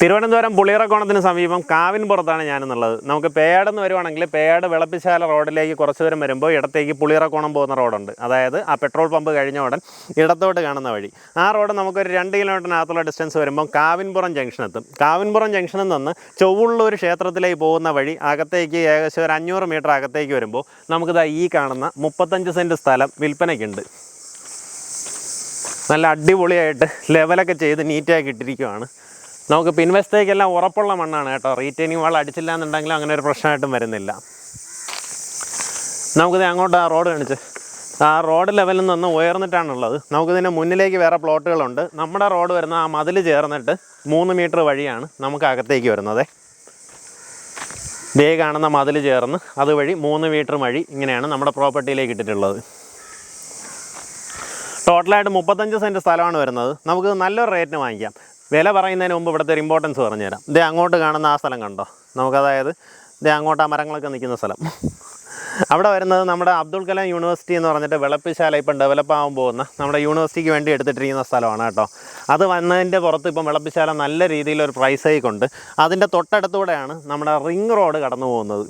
തിരുവനന്തപുരം പുളിയറക്കോണത്തിന് സമീപം കാവിൻപുറത്താണ് ഞാനെന്നുള്ളത്. നമുക്ക് പേടെന്ന് വരുവാണെങ്കിൽ പേട് വിളപ്പിശാല റോഡിലേക്ക് കുറച്ച് ദൂരം വരുമ്പോൾ ഇടത്തേക്ക് പുളിയറക്കോണം പോകുന്ന റോഡുണ്ട്. അതായത് ആ പെട്രോൾ പമ്പ് കഴിഞ്ഞ ഉടൻ ഇടത്തോട്ട് കാണുന്ന വഴി. ആ റോഡ് നമുക്കൊരു രണ്ട് കിലോമീറ്ററിനകത്തുള്ള ഡിസ്റ്റൻസ് വരുമ്പോൾ കാവിൻപുറം ജംഗ്ഷൻ എത്തും. കാവിൻപുറം ജംഗ്ഷനിൽ നിന്ന് ഒരു ക്ഷേത്രത്തിലേക്ക് പോകുന്ന വഴി അകത്തേക്ക് ഏകദേശം ഒരു അഞ്ഞൂറ് മീറ്റർ അകത്തേക്ക് വരുമ്പോൾ നമുക്കിതാ ഈ കാണുന്ന മുപ്പത്തഞ്ച് സെന്റ് സ്ഥലം വിൽപ്പനയ്ക്കുണ്ട്. നല്ല അടിപൊളിയായിട്ട് ലെവലൊക്കെ ചെയ്ത് നീറ്റാക്കി ഇട്ടിരിക്കുവാണ് നമുക്ക് പിൻവശത്തേക്കെല്ലാം ഉറപ്പുള്ള മണ്ണാണ് കേട്ടോ. റീറ്റെയിനിങ് വാൾ അടിച്ചില്ല എന്നുണ്ടെങ്കിലും അങ്ങനെ ഒരു പ്രശ്നമായിട്ടും വരുന്നില്ല. നമുക്കിത് അങ്ങോട്ട് ആ റോഡ് കാണിച്ച്. ആ റോഡ് ലെവലിൽ നിന്ന് ഉയർന്നിട്ടാണുള്ളത്. നമുക്കിതിന്റെ മുന്നിലേക്ക് വേറെ പ്ലോട്ടുകളുണ്ട് നമ്മുടെ റോഡ് വരുന്ന ആ മതിൽ ചേർന്നിട്ട് മൂന്ന് മീറ്റർ വഴിയാണ് നമുക്ക് അകത്തേക്ക് വരുന്നത്. ദേ കാണുന്ന മതിൽ ചേർന്ന് അതുവഴി മൂന്ന് മീറ്റർ വഴി ഇങ്ങനെയാണ് നമ്മുടെ പ്രോപ്പർട്ടിയിലേക്ക് ഇട്ടിട്ടുള്ളത്. ടോട്ടലായിട്ട് മുപ്പത്തഞ്ച് സെന്റ് സ്ഥലമാണ് വരുന്നത്. നമുക്ക് നല്ലൊരു റേറ്റിന് വാങ്ങിക്കാം. വില പറയുന്നതിന് മുമ്പ് ഇവിടുത്തെ ഒരു ഇമ്പോർട്ടൻസ് പറഞ്ഞുതരാം. ഇതേ അങ്ങോട്ട് കാണുന്ന ആ സ്ഥലം കണ്ടോ? നമുക്കതായത് ഇതേ അങ്ങോട്ട് ആ മരങ്ങളൊക്കെ നിൽക്കുന്ന സ്ഥലം. അവിടെ വരുന്നത് നമ്മുടെ അബ്ദുൾ കലാം യൂണിവേഴ്സിറ്റി എന്ന് പറഞ്ഞിട്ട് വിളപ്പിശാല ഇപ്പം ഡെവലപ്പ് ആകാൻ പോകുന്ന നമ്മുടെ യൂണിവേഴ്സിറ്റിക്ക് വേണ്ടി എടുത്തിട്ടിരിക്കുന്ന സ്ഥലമാണ് കേട്ടോ. അത് വന്നതിന്റെ പുറത്ത് ഇപ്പം വിളപ്പിശാല നല്ല രീതിയിലൊരു പ്രൈസ് ഹൈക്കുണ്ട് അതിന്റെ തൊട്ടടുത്തൂടെയാണ് നമ്മുടെ റിംഗ് റോഡ് കടന്നു പോകുന്നത്.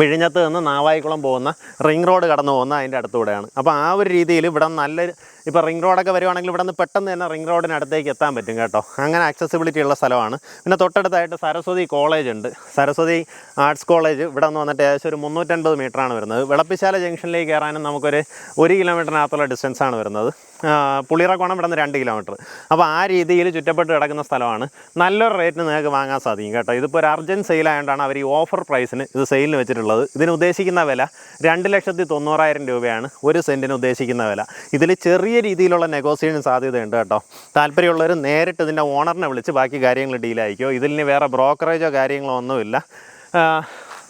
വിഴിഞ്ഞത്ത് നിന്ന് നാവായിക്കുളം പോകുന്ന റിംഗ് റോഡ് കടന്നു പോകുന്ന അതിന്റെ അടുത്തൂടെയാണ്. അപ്പോൾ ആ ഒരു രീതിയിൽ ഇവിടെ നല്ല ഇപ്പോൾ റിംഗ് റോഡൊക്കെ വരുവാണെങ്കിൽ ഇവിടെ നിന്ന് പെട്ടെന്ന് തന്നെ റിംഗ് റോഡിനടുത്തേക്ക് എത്താൻ പറ്റും കേട്ടോ. അങ്ങനെ ആക്സസിബിലിറ്റി ഉള്ള സ്ഥലമാണ്. പിന്നെ തൊട്ടടുത്തായിട്ട് സരസ്വതി കോളേജ് ഉണ്ട്. സരസ്വതി ആർട്സ് കോളേജ് ഇവിടെ നിന്ന് വന്നിട്ട് ഏകദേശം ഒരു മുന്നൂറ്റൻപത് മീറ്ററാണ് വരുന്നത്. വിളപ്പിശാല ജംഗ്ഷനിലേക്ക് കയറാനും നമുക്കൊരു ഒരു കിലോമീറ്ററിനകത്തുള്ള ഡിസ്റ്റൻസാണ് വരുന്നത്. ആ, പുളിയറക്കോണം ഇവിടെ നിന്ന് രണ്ട് കിലോമീറ്റർ അപ്പോൾ ആ രീതിയിൽ ചുറ്റപ്പെട്ട് കിടക്കുന്ന സ്ഥലമാണ്. നല്ലൊരു റേറ്റിന് നിങ്ങൾക്ക് വാങ്ങാൻ സാധിക്കും കേട്ടോ. ഇതിപ്പോൾ ഒരു അർജന്റ് സെയിലായതുകൊണ്ടാണ് അവർ ഈ ഓഫർ പ്രൈസിന് ഇത് സെയിലിന് വെച്ചിട്ടുള്ളത്. ഇതിന് ഉദ്ദേശിക്കുന്ന വില രണ്ട് ലക്ഷത്തി തൊണ്ണൂറായിരം രൂപയാണ്. ഒരു സെന്റിന് ഉദ്ദേശിക്കുന്ന വില. ഇതിൽ ചെറിയ രീതിയിലുള്ള നെഗോസിയേഷൻ സാധ്യതയുണ്ട് കേട്ടോ. താല്പര്യമുള്ളവർ നേരിട്ട് ഇതിന്റെ ഓണറിനെ വിളിച്ച് ബാക്കി കാര്യങ്ങൾ ഡീലായിരിക്കോ ഇതിന് വേറെ ബ്രോക്കറേജോ കാര്യങ്ങളോ ഒന്നുമില്ല.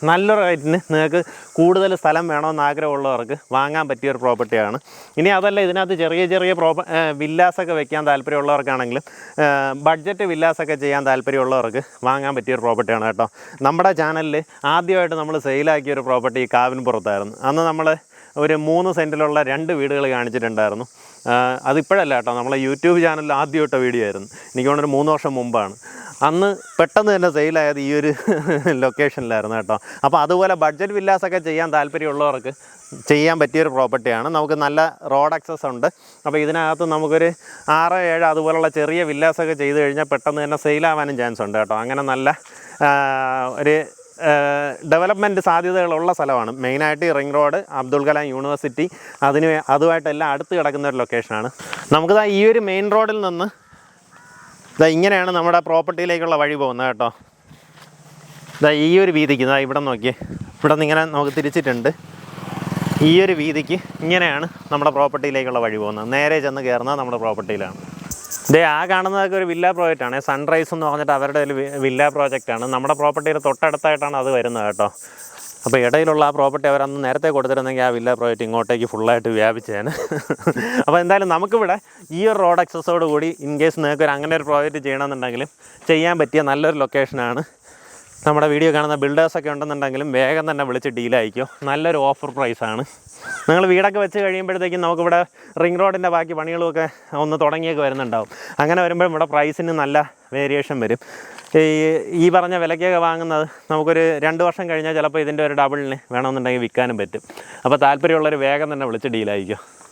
ആ, നല്ല റേറ്റിന് നിങ്ങൾക്ക് കൂടുതൽ സ്ഥലം വേണമെന്ന് ആഗ്രഹമുള്ളവർക്ക് വാങ്ങാൻ പറ്റിയ ഒരു പ്രോപ്പർട്ടിയാണ് ഇനി അതല്ല ഇതിനകത്ത് ചെറിയ ചെറിയ പ്രോപ്പ വില്ലാസൊക്കെ വെക്കാൻ താല്പര്യമുള്ളവർക്കാണെങ്കിലും ബഡ്ജറ്റ് വില്ലാസൊക്കെ ചെയ്യാൻ താല്പര്യമുള്ളവർക്ക് വാങ്ങാൻ പറ്റിയ ഒരു പ്രോപ്പർട്ടിയാണ് കേട്ടോ. നമ്മുടെ ചാനലിൽ ആദ്യമായിട്ട് നമ്മൾ സെയിലാക്കിയ ഒരു പ്രോപ്പർട്ടി കാവിൻപുറത്തായിരുന്നു. അന്ന് നമ്മൾ ഒരു മൂന്ന് സെന്റിലുള്ള രണ്ട് വീടുകൾ കാണിച്ചിട്ടുണ്ടായിരുന്നു. അതിപ്പോഴല്ല കേട്ടോ നമ്മളെ യൂട്യൂബ് ചാനലിൽ ആദ്യമായിട്ട വീഡിയോ ആയിരുന്നു. എനിക്ക് തോന്നുന്നൊരു മൂന്ന് വർഷം മുമ്പാണ്. അന്ന് പെട്ടെന്ന് തന്നെ സെയിലായത് ഈ ഒരു ലൊക്കേഷനിലായിരുന്നു കേട്ടോ. അപ്പോൾ അതുപോലെ ബഡ്ജറ്റ് വില്ലാസൊക്കെ ചെയ്യാൻ താല്പര്യമുള്ളവർക്ക് ചെയ്യാൻ പറ്റിയൊരു പ്രോപ്പർട്ടിയാണ്. നമുക്ക് നല്ല റോഡ് ആക്സസ് ഉണ്ട്. അപ്പോൾ ഇതിനകത്ത് നമുക്കൊരു ആറ് ഏഴ് അതുപോലുള്ള ചെറിയ വില്ലാസൊക്കെ ചെയ്ത് കഴിഞ്ഞാൽ പെട്ടെന്ന് തന്നെ സെയിലാവാനും ചാൻസ് ഉണ്ട് കേട്ടോ. അങ്ങനെ നല്ല ഒരു ഡെവലപ്മെന്റ് സാധ്യതകളുള്ള സ്ഥലമാണ്. മെയിനായിട്ട് ring road Abdul Kalam university അതിന് അതുമായിട്ടെല്ലാം അടുത്ത് കിടക്കുന്ന ഒരു ലൊക്കേഷനാണ് നമുക്കിതാ ഈ ഒരു മെയിൻ റോഡിൽ നിന്ന് ഇതാ ഇങ്ങനെയാണ് നമ്മുടെ പ്രോപ്പർട്ടിയിലേക്കുള്ള വഴി പോകുന്നത് കേട്ടോ. ഇതാ ഈ ഒരു വീതിക്ക് ഇതാ ഇവിടെ നോക്കി ഇവിടെ നിന്ന് ഇങ്ങനെ നമുക്ക് തിരിച്ചിട്ടുണ്ട്. ഈ ഒരു വീതിക്ക് ഇങ്ങനെയാണ് നമ്മുടെ പ്രോപ്പർട്ടിയിലേക്കുള്ള വഴി പോകുന്നത്. നേരെ ചെന്ന് കയറുന്നത് നമ്മുടെ പ്രോപ്പർട്ടിയിലാണ്. ഇതേ ആ കാണുന്നതൊക്കെ ഒരു വില്ല പ്രോജക്റ്റാണ്. സൺറൈസ് എന്ന് പറഞ്ഞിട്ട് അവരുടെ ഒരു വില്ല പ്രോജക്റ്റാണ്. നമ്മുടെ പ്രോപ്പർട്ടിയുടെ തൊട്ടടുത്തായിട്ടാണ് അത് വരുന്നത് കേട്ടോ. അപ്പോൾ ഇടയിലുള്ള ആ പ്രോപ്പർട്ടി അവരന്ന് നേരത്തെ കൊടുത്തിരുന്നെങ്കിൽ ആ വില്ല പ്രോജക്റ്റ് ഇങ്ങോട്ടേക്ക് ഫുള്ളായിട്ട് വ്യാപിച്ചേന്. അപ്പോൾ എന്തായാലും നമുക്കിവിടെ ഈ ഒരു റോഡ് അക്സസോട് കൂടി ഇൻ കേസ് നിങ്ങൾക്ക് ഒരു അങ്ങനെ ഒരു പ്രോജക്റ്റ് ചെയ്യണമെന്നുണ്ടെങ്കിലും ചെയ്യാൻ പറ്റിയ നല്ലൊരു ലൊക്കേഷനാണ് നമ്മുടെ വീഡിയോ കാണുന്ന ബിൽഡേഴ്സൊക്കെ ഉണ്ടെന്നുണ്ടെങ്കിലും വേഗം തന്നെ വിളിച്ച് ഡീലായിരിക്കും നല്ലൊരു ഓഫർ പ്രൈസാണ് നിങ്ങൾ വീടൊക്കെ വെച്ച് കഴിയുമ്പോഴത്തേക്കും നമുക്കിവിടെ റിംഗ് റോഡിന്റെ ബാക്കി പണികളുമൊക്കെ ഒന്ന് തുടങ്ങിയൊക്കെ വരുന്നുണ്ടാവും. അങ്ങനെ വരുമ്പോൾ ഇവിടെ പ്രൈസിന് നല്ല വേരിയേഷൻ വരും. ഈ ഈ പറഞ്ഞ വിലയ്ക്കൊക്കെ വാങ്ങുന്നത് നമുക്കൊരു രണ്ട് വർഷം കഴിഞ്ഞാൽ ചിലപ്പോൾ ഇതിന്റെ ഒരു ഡബിളിന് വേണമെന്നുണ്ടെങ്കിൽ വിൽക്കാനും പറ്റും. അപ്പോൾ താല്പര്യമുള്ളവർ വേഗം തന്നെ വിളിച്ച് ഡീലായിക്കോ